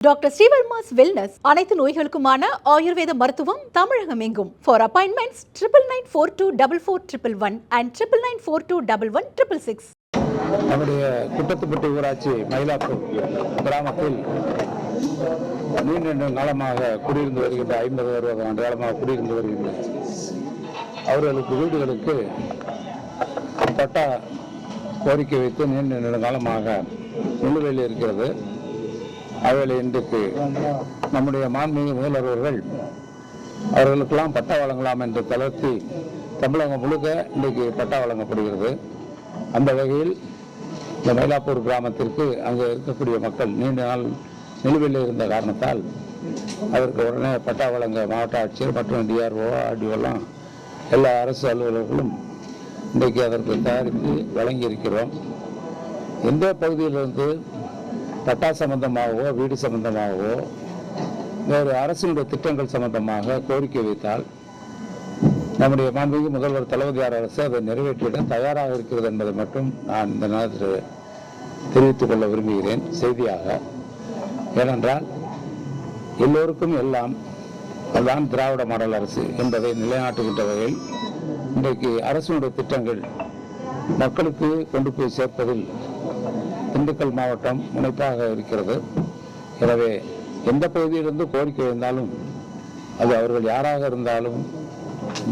Doctor Srivarma's wellness அனைத்து நோய்களுக்குமான ஆயுர்வேத மருத்துவம் தமிழகம் எங்கும் for appointments triple nine four two double four triple one and triple nine four two double one triple six நம்முடைய குட்டத்துப்பட்டி ஊராட்சி மயிலாப்பூர் கிராமத்தில் நீண்ட காலமாக குடியிருந்து வருகின்ற ஐம்பது அறுபது ஆண்டு காலமாக குடியிருந்து வருகின்ற அவர்களுக்கு வீடுகளுக்கு பட்டா கோரிக்கை வைத்து நீண்ட காலமாக நிலுவையில் இருக்கிறது. அவைகளை இன்றைக்கு நம்முடைய மாண்புமிகு முதல்வர் அவர்கள் அவர்களுக்கெல்லாம் பட்டா வழங்கலாம் என்று தளர்த்தி தமிழகம் முழுக்க இன்றைக்கு பட்டா வழங்கப்படுகிறது. அந்த வகையில் இந்த மயிலாப்பூர் கிராமத்திற்கு அங்கே இருக்கக்கூடிய மக்கள் நீண்ட நாள் நிலுவையில் இருந்த காரணத்தால் அதற்கு உடனே பட்டா வழங்க மாவட்ட ஆட்சியர் மற்றும் டிஆர்ஓ ஆர்டிஓலாம் எல்லா அரசு அலுவலர்களும் இன்றைக்கு அதற்கு தயாரித்து வழங்கியிருக்கிறோம். எந்த பகுதியிலிருந்து பட்டா சம்பந்தமாகவோ வீடு சம்பந்தமாகவோ வேறு அரசினுடைய திட்டங்கள் சம்பந்தமாக கோரிக்கை வைத்தால் நம்முடைய மாண்புமிகு முதல்வர் தளபதியார் அரசு அதை நிறைவேற்றிட தயாராக இருக்கிறது என்பதை மட்டும் நான் இந்த நேரத்தில் தெரிவித்துக் கொள்ள விரும்புகிறேன். செய்தியாக ஏனென்றால் எல்லோருக்கும் எல்லாம் அதுதான் திராவிட மாடல் அரசு என்பதை நிலைநாட்டுகின்ற வகையில் இன்றைக்கு அரசினுடைய திட்டங்கள் மக்களுக்கு கொண்டு போய் சேர்ப்பதில் திண்டுக்கல் மாவட்டம் முனைப்பாக இருக்கிறது. எனவே எந்த பகுதியிலிருந்து கோரிக்கை இருந்தாலும் அது அவர்கள் யாராக இருந்தாலும்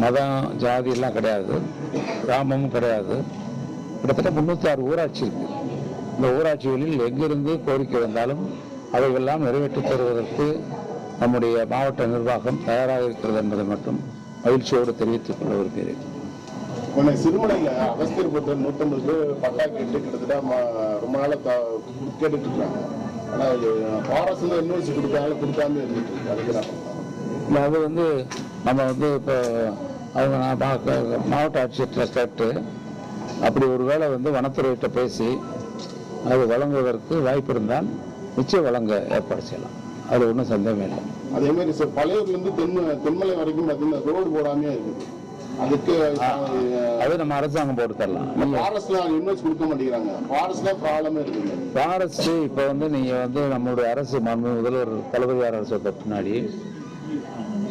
மதம் ஜாதி எல்லாம் கிடையாது. கிராமமும் கிடையாது. கிட்டத்தட்ட முன்னூற்றி ஆறு ஊராட்சி இருக்கு. இந்த ஊராட்சிகளில் எங்கிருந்து கோரிக்கை வந்தாலும் அவைகளெல்லாம் நிறைவேற்றி தருவதற்கு நம்முடைய மாவட்ட நிர்வாகம் தயாராக இருக்கிறது என்பதை மட்டும் மகிழ்ச்சியோடு தெரிவித்துக் கொள்ள விரும்புகிறேன். உன்னை சிறுமலையில அகஸ்தியர் புத்தர் நூற்றம்பது பேர் பட்டா கேட்டு கிட்டத்தட்ட ரொம்ப நாளா கேட்டுட்டு இருக்காங்க ஆனா இது ஃபாரஸ்ட்ல யூனிவர்சிட்டி கொடுத்தாங்க கொடுக்காம இருந்துட்டு இருக்கு. அதுக்கு அது வந்து நம்ம வந்து இப்போ அவங்க நான் மா- மாவட்ட ஆட்சியர்கிட்ட கேட்டு அப்படி ஒரு வேளை வந்து வனத்துறையிட்ட பேசி அது வழங்குவதற்கு வாய்ப்பு இருந்தால் நிச்சயம் வழங்க ஏற்பாடு செய்யலாம். அது ஒன்றும் சந்தேகமே இல்லை. அதே மாதிரி சார் பழையூர்ல இருந்து தென்ம தென்மலை வரைக்கும் பார்த்தீங்கன்னா ரோடு போடாமே இருக்குது. அதுக்கு அது நம்ம அரசாங்கம் போட்டு தரலாம். ஃபாரஸ்ட்ல இன்வெஸ்ட் கொடுக்க மாட்டேங்கிறாங்க. ஃபாரஸ்ட்ல ப்ராப்ளமே இருக்குது. ஃபாரஸ்ட் இப்போ வந்து நீங்கள் வந்து நம்மளுடைய அரசு மாண்பு முதல்வர் தளபதியார் அரசு பின்னாடி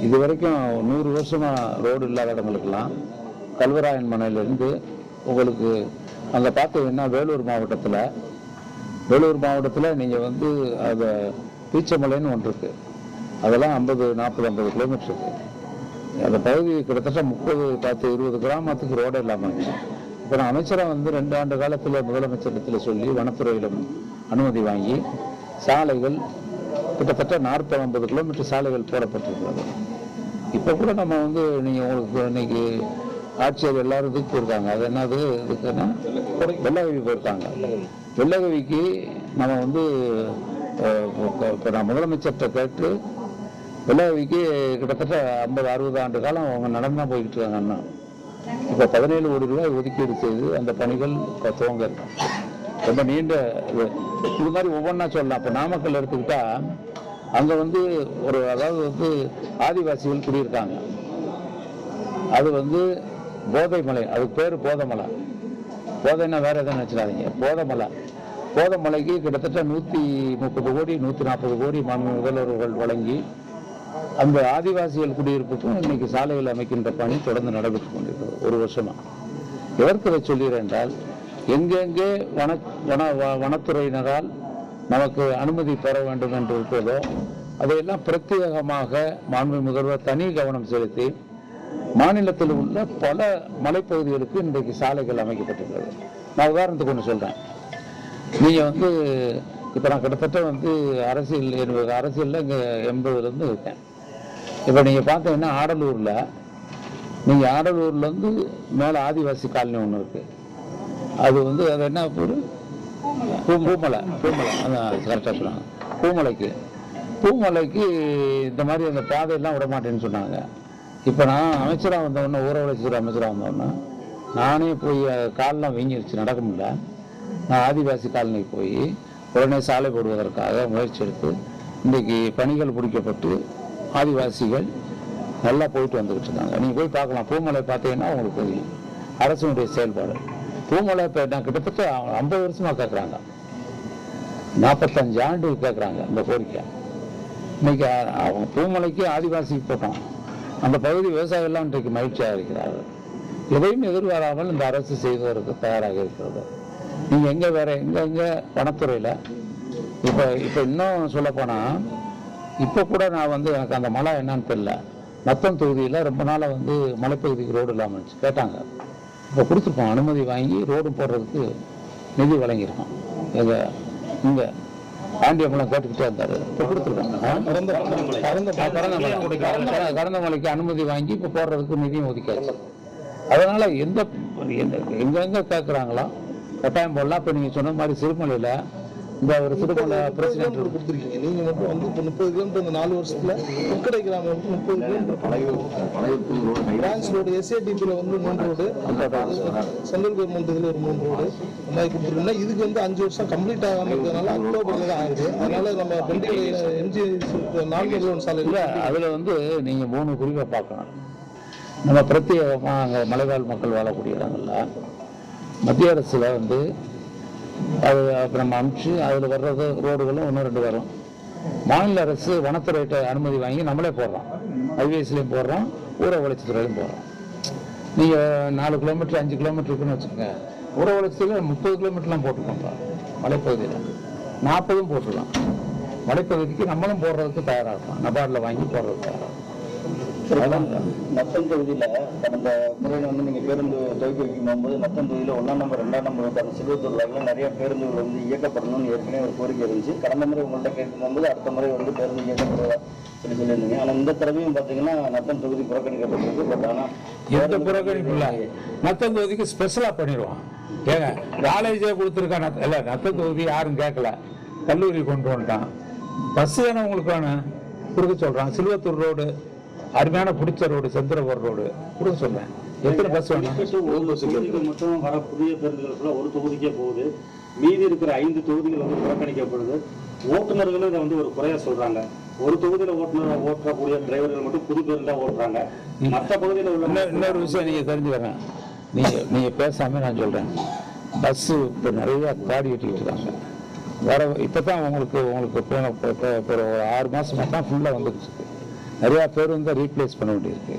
இது வரைக்கும் நூறு வருஷமா ரோடு இல்லாத இடங்களுக்கெல்லாம் கல்வராயன் மனையிலிருந்து உங்களுக்கு அங்கே பார்த்தீங்கன்னா வேலூர் மாவட்டத்தில் வேலூர் மாவட்டத்தில் நீங்கள் வந்து அதை பீச்சமலைன்னு ஒன்று இருக்கு. அதெல்லாம் ஐம்பது நாற்பது ஐம்பது கிலோமீட்டர் இருக்கு. அந்த பகுதி கிட்டத்தட்ட முப்பது பத்து இருபது கிராமத்துக்கு ரோடு இல்லாமல் இருந்துச்சு இப்போ நான் அமைச்சராக வந்து ரெண்டு ஆண்டு காலத்தில் முதலமைச்சரிடத்தில் சொல்லி வனத்துறையிடம் அனுமதி வாங்கி சாலைகள் கிட்டத்தட்ட நாற்பது ஐம்பது கிலோமீட்டர் சாலைகள் போடப்பட்டிருக்கிறது. இப்போ கூட நம்ம வந்து நீங்கள் உங்களுக்கு இன்னைக்கு ஆட்சியர் எல்லாரும் இதுக்கு போயிருக்காங்க. அது என்னது? இதுக்குன்னா வெள்ளகவி போயிருக்காங்க. வெள்ளகவிக்கு நம்ம வந்து இப்போ நான் முதலமைச்சர்கிட்ட கேட்டு வெள்ளகவிக்கு கிட்டத்தட்ட ஐம்பது அறுபது ஆண்டு காலம் அவங்க நடந்து தான் போய்கிட்டு இருக்காங்க அண்ணா. இப்போ பதினேழு கோடி ரூபாய் ஒதுக்கீடு செய்து அந்த பணிகள் இப்போ துவங்க ரொம்ப நீண்ட இது. இது மாதிரி ஒவ்வொன்றா சொல்லலாம். இப்போ நாமக்கல் எடுத்துக்கிட்டா அங்கே வந்து ஒரு அதாவது வந்து ஆதிவாசிகள் குடியிருக்காங்க. அது வந்து போதைமலை அதுக்கு பேர் போதமலை. போதைன்னா வேற எதுவும் நினச்சிடாதீங்க. போதமலை. போதமலைக்கு கிட்டத்தட்ட நூற்றி முப்பது கோடி நூற்றி நாற்பது கோடி மாநில முதல்வர்கள் வழங்கி அந்த ஆதிவாசிகள் குடியிருப்புக்கும் இன்னைக்கு சாலைகள் அமைக்கின்ற பணி தொடர்ந்து நடைபெற்றுக் கொண்டிருக்கிறது. ஒரு வருஷமா. எதற்கு இதை சொல்கிறேன் என்றால் எங்கெங்கே வன வன வனத்துறையினரால் நமக்கு அனுமதி பெற வேண்டும் என்று இருக்கிறதோ அதையெல்லாம் பிரத்யேகமாக மாண்பு முதல்வர் தனி கவனம் செலுத்தி மாநிலத்தில் உள்ள பல மலைப்பகுதிகளுக்கு இன்றைக்கு சாலைகள் அமைக்கப்பட்டிருக்கிறது. நான் உதாரணத்துக்கு ஒன்று சொல்கிறேன் நீங்கள் வந்து இப்போ நான் கிட்டத்தட்ட வந்து அரசியல் என்பது அரசியலில் இங்கே எண்பதுலேருந்து இருக்கேன். இப்போ நீங்கள் பார்த்தீங்கன்னா ஆடலூரில் நீங்கள் ஆடலூர்லேருந்து மேலே ஆதிவாசி காலனி ஒன்று இருக்கு. அது வந்து அது என்ன ஊர்? பூ பூமலை பூமலை. அதான் கரெக்டாக சொன்னாங்க பூமலைக்கு. பூமலைக்கு இந்த மாதிரி அந்த பாதையெல்லாம் விட மாட்டேன்னு சொன்னாங்க. இப்போ நான் அமைச்சராக வந்தவொடனே ஊர வளர்ச்சித்துறை அமைச்சராக வந்தவொடனே நானே போய் காலெலாம் வீங்கிருச்சு. நடக்க முடியல. நான் ஆதிவாசி காலனிக்கு போய் உடனே சாலை போடுவதற்காக முயற்சி எடுத்து இன்றைக்கி பணிகள் பிடிக்கப்பட்டு ஆதிவாசிகள் நல்லா போயிட்டு வந்துகிட்டு இருக்காங்க. நீங்கள் போய் பார்க்கலாம். பூமலை பார்த்தீங்கன்னா உங்களுக்கு தெரியும். அரசினுடைய செயல்பாடு. பூமலை இப்போ நான் கிட்டத்தட்ட ஐம்பது வருஷமா கேட்குறாங்க நாற்பத்தஞ்சு ஆண்டு கேட்குறாங்க இந்த கோரிக்கை. இன்னைக்கு அவங்க பூமலைக்கு ஆதிவாசிக்கு போட்டோம். அந்த பகுதி விவசாயிகள்லாம் இன்றைக்கு மகிழ்ச்சியாக இருக்கிறார்கள். எதையும் எதிர்பாராமல் இந்த அரசு செய்வதற்கு தயாராக இருக்கிறது. நீங்கள் எங்கே வேற எங்கே எங்கே வனத்துறையில்? இப்போ இப்போ இன்னும் சொல்லப்போனால் இப்போ கூட நான் வந்து எனக்கு அந்த மழை என்னன்னு தெரியல. நத்தம் தொகுதியில் ரொம்ப நாளாக வந்து மலைப்பகுதிக்கு ரோடு இல்லாமல் இருந்துச்சு. கேட்டாங்க. இப்போ கொடுத்துருக்கோம். அனுமதி வாங்கி ரோடு போடுறதுக்கு நிதி வழங்கியிருக்கோம். எங்கள் இங்கே. பாண்டியம்பலம் கேட்டுக்கிட்டே இருந்தார். இப்போ கொடுத்துருக்காங்க. கடந்த மலைக்கு அனுமதி வாங்கி இப்போ போடுறதுக்கு நிதியும் ஒதுக்காச்சு அதனால எந்த எங்கெங்கே கேட்குறாங்களோ கட்டாயம் போடலாம். இப்போ நீங்கள் சொன்ன மாதிரி சிறுமலையில் இந்த ஒரு பிரசிடென்ட் கிலோமீட்டர் கொடுத்துருக்கீங்க. நீங்க மட்டும் வந்து இப்போ முப்பது கிலோமீட்டர் இந்த நாலு வருஷத்துல உக்கடை கிராமம் வந்து முப்பது கிலோமீட்டர். பிரான்ச் ரோடு எஸ்ஏடிபியில் வந்து மூணு ரோடு. சென்ட்ரல் கவர்மெண்ட் இதில் ஒரு மூணு ரோடு. இந்த மாதிரி கொடுத்துருக்கோம்னா இதுக்கு வந்து அஞ்சு வருஷம் கம்ப்ளீட் ஆகாமல் இருக்கிறதுனால அக்டோபர்ல தான் ஆகுது. அதனால நம்ம பெண்டிகையில் எம்ஜி நான்கு சாலை இல்லை அதில் வந்து நீங்கள் மூணு குறிப்பை பார்க்கணும். நம்ம பிரத்யேகமாக மலைவாழ் மக்கள் வாழக்கூடிய இடங்கள்ல மத்திய அரசில் வந்து அது நம்ம அனுப்பிச்சு அதில் வர்றது ரோடுகளும் ஒன்று ரெண்டு வரும். மாநில அரசு வனத்துறையிட்ட அனுமதி வாங்கி நம்மளே போடுறோம். ஹைவேஸ்லேயும் போடுறோம் ஊர வளர்ச்சித்துறையிலும் போடுறோம். நீங்கள் நாலு கிலோமீட்டர் அஞ்சு கிலோமீட்டர் இருக்குன்னு வச்சுக்கோங்க. ஊர வளர்ச்சியில் முப்பது கிலோமீட்டர்லாம் போட்டுக்கோங்க மலைப்பகுதியில். நாற்பதும் போட்டுடலாம் மலைப்பகுதிக்கு நம்மளும் போடுறதுக்கு தயாராக இருக்கும் நபார்டில் வாங்கி போடுறதுக்கு தயாராக இருக்கும் நத்தம் தொகுதியில கடந்த முறையில் வந்து நீங்க பேருந்து துவக்கி வைக்கும் போது நத்தம் தொகுதியில ஒன்றாம் நம்பர் ரெண்டாம் நம்பர் அந்த சிறுவத்தூர் வாக்கில் நிறைய பேருந்துகள் வந்து இயக்கப்படணும்னு ஏற்கனவே ஒரு கோரிக்கை இருந்துச்சு. கடந்த முறை உங்கள்கிட்ட கேட்கும் போது அடுத்த முறை வந்து பேருந்து இயக்கப்படுவதா சொல்லி சொல்லியிருந்தீங்க. ஆனால் இந்த தடவையும் பார்த்தீங்கன்னா நத்தம் தொகுதி புறக்கணிக்கப்பட்டிருக்கு. பட் ஆனா எந்த புறக்கணிப்பு இல்லை. நத்தம் தொகுதிக்கு ஸ்பெஷலாக பண்ணிடுவோம். ஏங்க காலேஜே கொடுத்துருக்கா நத்த இல்லை நத்தம் தொகுதி யாரும் கேட்கல. கல்லூரி கொண்டு வந்துட்டான். பஸ் தானே உங்களுக்கு வேணும்? கொடுக்க சொல்கிறான் சிலுவத்தூர் ரோடு அருமையான பிடிச்ச ரோடு செந்திரபுரம் ரோடு. கொடுக்க சொல்றேன் எத்தனை பஸ் வேணும்? மட்டும் வர புதிய பேருந்துகள் ஃபுல்லா ஒரு தொகுதிக்கே போகுது. மீதி இருக்கிற ஐந்து தொகுதிகள் வந்து புறக்கணிக்கப்படுது. ஓட்டுநர்களும் இதை வந்து ஒரு குறையா சொல்றாங்க. ஒரு தொகுதியில ஓட்டுநர் ஓட்டக்கூடிய டிரைவர்கள் மட்டும் புது பேருந்தா ஓட்டுறாங்க. மற்ற பகுதியில உள்ள இன்னொரு விஷயம் நீங்கள் தெரிஞ்சுக்கிறேன் நீங்கள் நீங்கள் பேசாமல் நான் சொல்கிறேன் பஸ்ஸு இப்போ நிறைய காடி வெட்டிக்கிட்டு இருக்காங்க. வர இப்போ தான் உங்களுக்கு உங்களுக்கு போன ஒரு ஆறு மாதமாக தான் ஃபுல்லாக வந்துருச்சு. நிறையா பேருந்து ரீப்ளேஸ் பண்ண வேண்டியிருக்கு.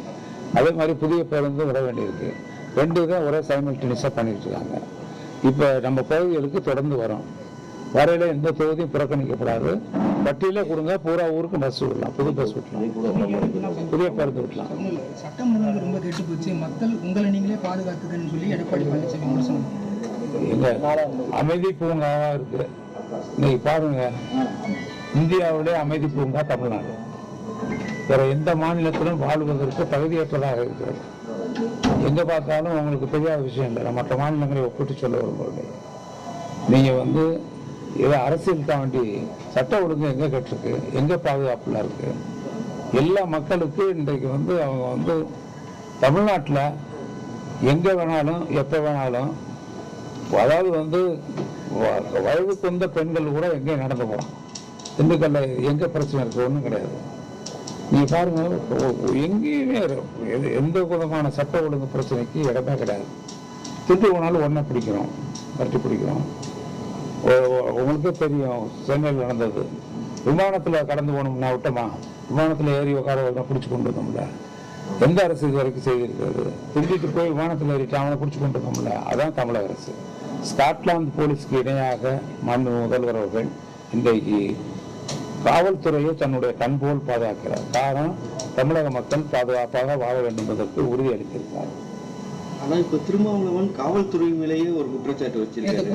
அதே மாதிரி புதிய பேருந்து விட வேண்டியிருக்கு. ரெண்டு இதை ஒரே சைமல்டேனியஸாக பண்ணிட்டு இருக்காங்க. இப்போ நம்ம பகுதிகளுக்கு தொடர்ந்து வரும். வரையில எந்த தொகுதியும் புறக்கணிக்கப்படாது. பட்டியலே கொடுங்க பூரா ஊருக்கு பஸ் விடலாம். புது பஸ் விடலாம். புதிய பேருந்து விடலாம். சட்டம் ஒழுங்கு ரொம்ப கெட்டு போச்சு. மக்கள் உங்களை நீங்களே பாதுகாத்துக்கன்னு சொல்லி எடப்பாடி பழனிசாமி விமர்சனம் எங்க அமைதி பூங்காவா இருக்கு. இன்னைக்கு பாருங்க. இந்தியாவிலே அமைதி பூங்கா தமிழ்நாடு. வேற எந்த மாநிலத்திலும் வாழ்வதற்கு தகுதியற்றதாக இருக்கிறது. எங்க பார்த்தாலும் உங்களுக்கு தெரியாத விஷயம் இல்லை நான் மற்ற மாநிலங்களை ஒப்பிட்டு சொல்ல வரும்போது நீங்க வந்து இதை அரசியலுக்கு வேண்டி சட்ட ஒழுங்கு எங்க கட்டிருக்கு எங்க பாதுகாப்புலாம் இருக்கு? எல்லா மக்களுக்கு இன்றைக்கு வந்து அவங்க வந்து தமிழ்நாட்டில் எங்க வேணாலும் எப்போ வேணாலும் அதாவது வந்து வ- வயதுக்கு வந்த பெண்கள் கூட எங்கேயும் நடந்து போகலாம். திண்டுக்கல்ல எங்க பிரச்சனை இருக்கு? ஒன்றும் கிடையாது. நீங்க பாருங்க எங்கேயுமே எது- எந்த விதமான சட்ட ஒழுங்கு பிரச்சனைக்கு இடமே கிடையாது. திட்டு போனாலும் ஒன்றை பிடிக்கிறோம் கட்டி பிடிக்கிறோம். உங்களுக்கே தெரியும் சென்னையில் நடந்தது. விமானத்தில் கடந்து போனோம்னா விட்டோமா? விமானத்தில் ஏறி உட்கார பிடிச்சி கொண்டு வந்தோம்ல எந்த அரசு இது வரைக்கும் செய்திருக்கிறது? திருடிட்டு போய் விமானத்தில் ஏறிட்டு அவனை பிடிச்சி கொண்டு வந்தோம்ல அதான் தமிழக அரசு. ஸ்காட்லாந்து போலீஸ்க்கு இணையாக மாண்பு முதல்வர் அவர்கள் இன்றைக்கு காவல்துறையை தன்னுடைய கண் போல் பாதுகாக்கிறார். காரணம் தமிழக மக்கள் பாதுகாப்பாக வாழ வேண்டும் என்பதற்கு உறுதி அளித்திருக்கிறார். ஆனா இப்ப திருமாவளவன் காவல்துறை மேலேயே ஒரு குற்றச்சாட்டு வச்சிருக்காரு.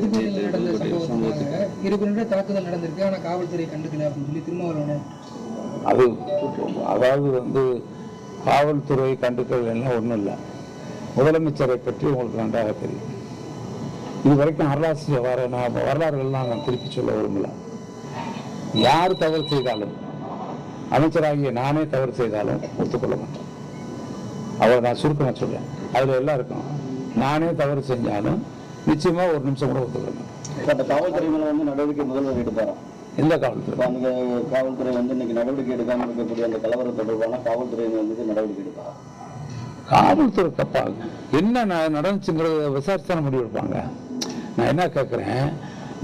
சம்பவத்துக்காக இரு பேருடைய தாக்குதல் நடந்திருக்கு ஆனா காவல்துறை கண்டுக்கல அப்படின்னு சொல்லி திருமாவளவன். அது அதாவது வந்து காவல்துறை கண்டுக்கள் எல்லாம் ஒன்றும் இல்லை. முதலமைச்சரை பற்றி உங்களுக்கு நன்றாக தெரியும். இது வரைக்கும் வரலாற்று வர நான் வரலாறுகள்லாம் நான் திருப்பி சொல்ல விரும்பல. யார் தவறு செய்தாலும் அமைச்சராகிய நானே தவறு செய்தாலும் ஒத்துக்கொள்ள மாட்டேன். அவரை நான் சுருக்கமாக சொல்றேன். அதில் எல்லாம் இருக்கும். நானே தவறு செஞ்சாலும் நிச்சயமா ஒரு நிமிஷம் கூட ஒத்துக்க மாட்டேன். காவல்துறை மேல வந்து நடவடிக்கை முதல்வர் எடுப்பாராம் எந்த காவல்துறை? அந்த காவல்துறை வந்து இன்னைக்கு நடவடிக்கை எடுக்காம இருக்கக்கூடிய அந்த கலவரம் தொடர்பான காவல்துறை வந்து நடவடிக்கை எடுப்பாரா? காவல்துறை தப்பாங்க என்ன நடந்துச்சுங்கிறத விசாரிச்சு தானே முடிவு எடுப்பாங்க நான் என்ன கேட்குறேன்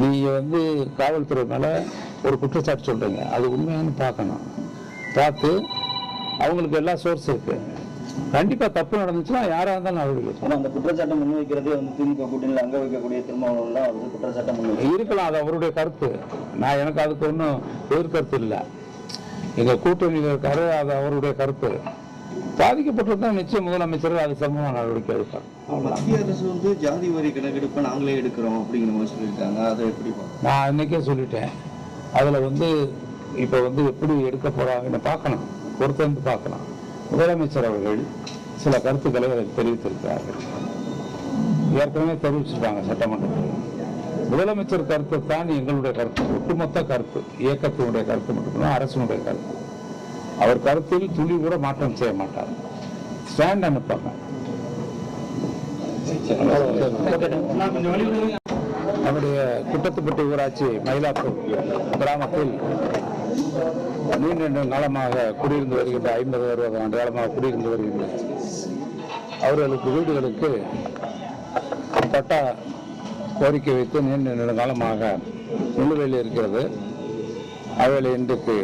நீங்கள் வந்து காவல்துறை மேலே ஒரு குற்றச்சாட்டு சொல்கிறீங்க அது உண்மையானு பார்க்கணும். பார்த்து அவங்களுக்கு எல்லா சோர்ஸ் இருக்கு. கண்டிப்பா தப்பு நடந்துச்சுன்னா யாரா இருந்தாலும் நடவடிக்கை எடுக்கணும். ஆனா அந்த குற்றச்சாட்டை முன்வைக்கிறதே வந்து திமுக கூட்டணியில் அங்க வைக்கக்கூடிய திருமாவளவன் வந்து குற்றச்சாட்டை முன்வைக்கிறாங்க இருக்கலாம் அது அவருடைய கருத்து. நான் எனக்கு அதுக்கு ஒன்றும் எதிர்கருத்து இல்லை. எங்க கூட்டணியில் இருக்காரு அது அவருடைய கருத்து. பாதிக்கப்பட்டிருந்தா நிச்சயம் முதலமைச்சர் அது சம்பவம் நடவடிக்கை எடுப்பார். மத்திய அரசு வந்து ஜாதி வரி கணக்கெடுப்பை நாங்களே எடுக்கிறோம் அப்படிங்கிற மாதிரி சொல்லியிருக்காங்க. அதை எப்படி? நான் அன்னைக்கே சொல்லிட்டேன். அதில் வந்து இப்போ வந்து எப்படி எடுக்க போறாங்கன்னு பார்க்கணும் பொறுத்திருந்து பார்க்கலாம். முதலமைச்சர் அவர்கள் சில கருத்துக்களை அதில் தெரிவித்திருக்கிறார்கள். ஏற்கனவே தெரிவிச்சிருக்காங்க சட்டமன்றத்தில். முதலமைச்சர் கருத்து தான் எங்களுடைய கருத்து. ஒட்டுமொத்த கருத்து. இயக்கத்தினுடைய கருத்து மட்டும்தான் அரசினுடைய கருத்து. அவர் கருத்தில் துளி கூட மாற்றம் செய்ய மாட்டார். ஸ்டாண்ட் அனுப்பாங்க. நம்முடைய குட்டத்துப்பட்டி ஊராட்சி மயிலாப்பூர் கிராமத்தில் நீண்ட காலமாக குடியிருந்து வருகின்ற ஐம்பது அறுபது ஆண்டு காலமாக குடியிருந்து வருகின்ற அவர்களுக்கு வீடுகளுக்கு பட்டா கோரிக்கை வைத்து நீண்ட காலமாக நிலுவையில் இருக்கிறது. அவர்களை இன்றைக்கு